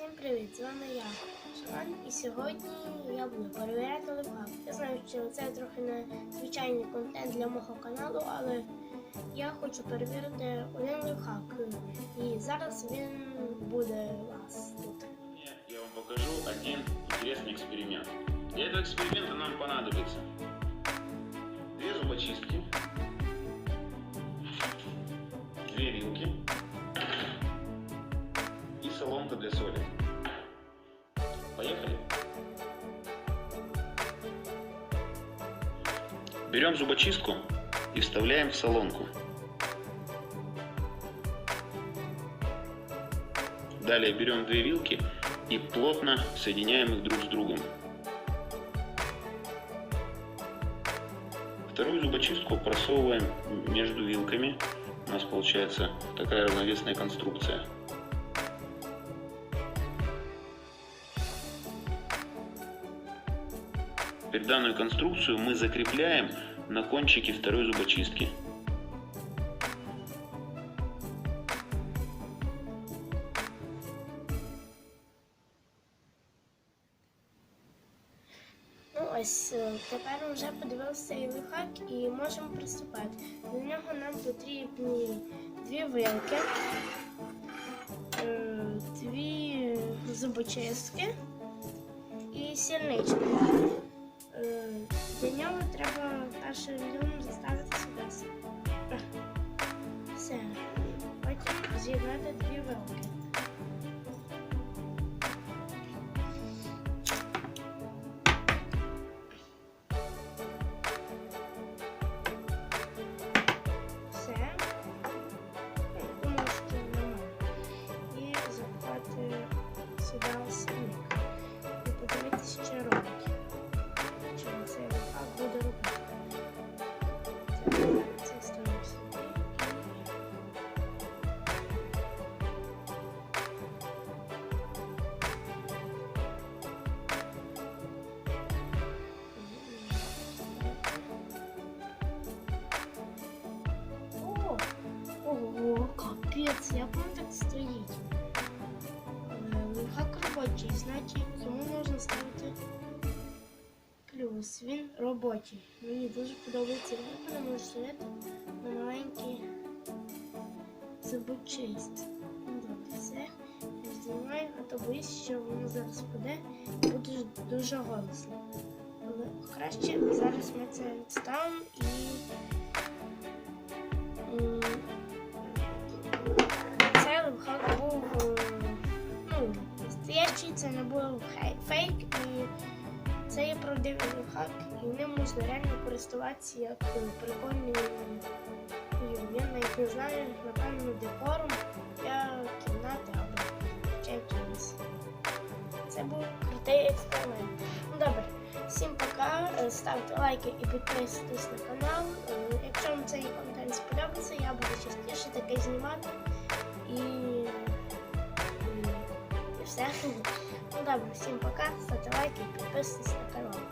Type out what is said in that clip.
Всім привіт! З вами я, Шалан, і сьогодні я буду перевіряти лайфхак. Я знаю, що це трохи незвичайний контент для мого каналу, але я хочу перевірити один лайфхак. І зараз він буде у вас тут. Я вам покажу один интересный эксперимент. Для этого эксперимента нам понадобится две зубочистки, две вилки Соломка для соли. Поехали. Берем зубочистку и вставляем в солонку. Далее берем две вилки и плотно соединяем их друг с другом. Вторую зубочистку просовываем между вилками. У нас получается такая равновесная конструкция. Теперь данную конструкцию мы закрепляем на кончике второй зубочистки. Ну ось е, тепер вже подивилися цей лайфхак і можемо приступати. До нього нам потрібні дві вилки, е, дві зубочистки і сірнички. nasze minimum zostawię to sobie. Все. Давайте з'єднати дві вилки. Капець, як він так стоїть. Е, Лайфхак робочий, значить йому можна ставити плюс. Він робочий. Мені дуже подобається може стояти на маленький зубочист. Ну добре, все. Знімаю, а то боюсь, що воно зараз впаде і буде дуже голосно. Але краще зараз ми це відставимо і. Це не був фейк, і це є правдивий лайфхак, і ним можна реально користуватися як е, прикольним. е, Я навіть не знаю, напевно, декором для кімнати або ще. Це був крутий експеримент. Ну добре, всім пока. Е, Ставте лайки і підписуйтесь на канал. Якщо вам цей контент сподобається, я буду частіше таке знімати. І, і все. Добре, всім пока, ставте лайки і підписуйтесь на канал.